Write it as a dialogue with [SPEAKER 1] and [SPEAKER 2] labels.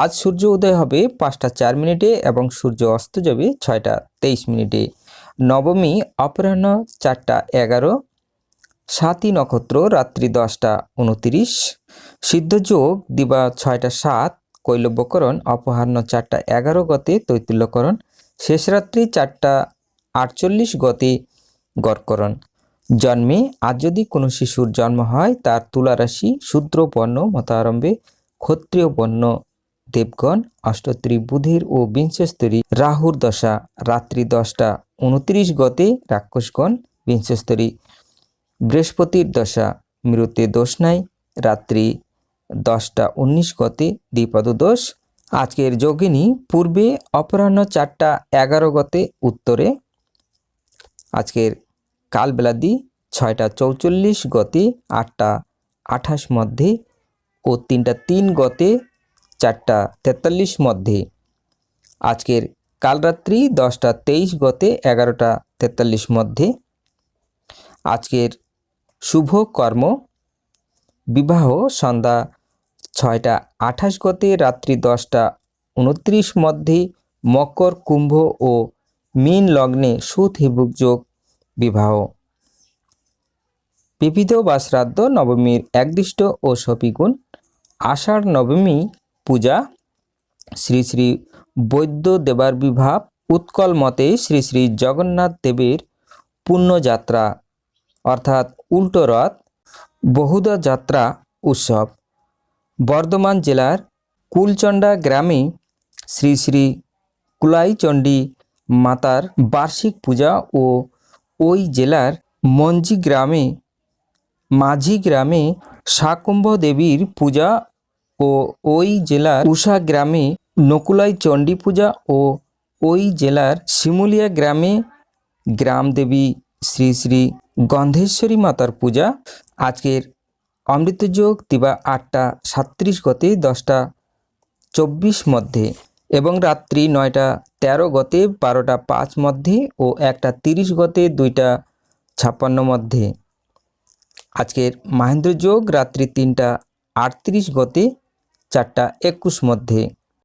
[SPEAKER 1] আজ সূর্য উদয় হবে পাঁচটা চার মিনিটে এবং সূর্য অস্ত যাবে ছয়টা তেইশ মিনিটে। নবমী, অপরাহ্ন চারটা এগারো সাতই নক্ষত্র রাত্রি দশটা উনতিরিশ, সিদ্ধযোগ দিবা ছয়টা সাত, কৈলব্যকরণ অপরাহ্ন চারটা এগারো গতে তৈতুল্যকরণ শেষ রাত্রি চারটা আটচল্লিশ গতে গড়করণ। জন্মে আজ যদি কোনো শিশুর জন্ম হয়, তার তুলা রাশি শূদ্র বর্ণ মতারম্ভে ক্ষত্রিয় বর্ণ। দেবগণ, অষ্টত্রী বুধের ও বিংশস্তরী রাহুর দশা, রাত্রি দশটা, উনত্রিশ গতে রাক্ষসগণ, বিংশস্তরী বৃহস্পতির দশা মৃতে দোষ নাই, রাত্রি দশটা, উনিশ গতে দ্বিপদ দোষ। আজকের যোগিনী পূর্বে অপরাহ্ন চারটা, এগারো গতে উত্তরে। আজকের কালবেলাদি ছয়টা, চৌচল্লিশ গতে আটটা, আঠাশ মধ্যে ও তিনটা, তিন গতে চারটা তেতাল্লিশ মধ্যে। আজকের কালরাত্রি দশটা তেইশ গতে এগারোটা তেতাল্লিশ মধ্যে। আজকের শুভ কর্ম, বিবাহ সন্ধ্যা ছয়টা আঠাশ গতে, রাত্রি দশটা উনত্রিশ মধ্যে, মকর কুম্ভ ও মীন লগ্নে সুত হিবুক যোগ, বিবাহ। বিবিধ বা শ্রাদ্ধ নবমীর একদিষ্ট ও সপিগুণ, আষাঢ় নবমী পূজা। শ্রী শ্রী বৈদ্য দেবার বিভাব উৎকল মতে শ্রী শ্রী জগন্নাথ দেবের পুণ্যযাত্রা, অর্থাৎ উল্টো রথ বহুদা যাত্রা, উৎসব। বর্ধমান জেলার কুলচণ্ডা গ্রামে শ্রী শ্রী কুলাইচণ্ডী মাতার বার্ষিক পূজা ও ওই জেলার মঞ্জি গ্রামে, মাঝি গ্রামে শাকুম্ভ দেবীর পূজা ও ওই জেলার উষা গ্রামে নকুলাই চণ্ডী পূজা ও ওই জেলার শিমুলিয়া গ্রামে গ্রামদেবী শ্রী শ্রী গন্ধেশ্বরী মাতার পূজা। আজকের অমৃতযোগ দিবা আটটা সাত্রিশ গতে দশটা চব্বিশ মধ্যে এবং রাত্রি নয়টা তেরো গতে বারোটা পাঁচ মধ্যে ও একটা তিরিশ গতে দুইটা ছাপ্পান্ন মধ্যে। আজকের মাহেন্দ্র যোগ রাত্রি তিনটা আটত্রিশ গতে চারটা একুশ মধ্যে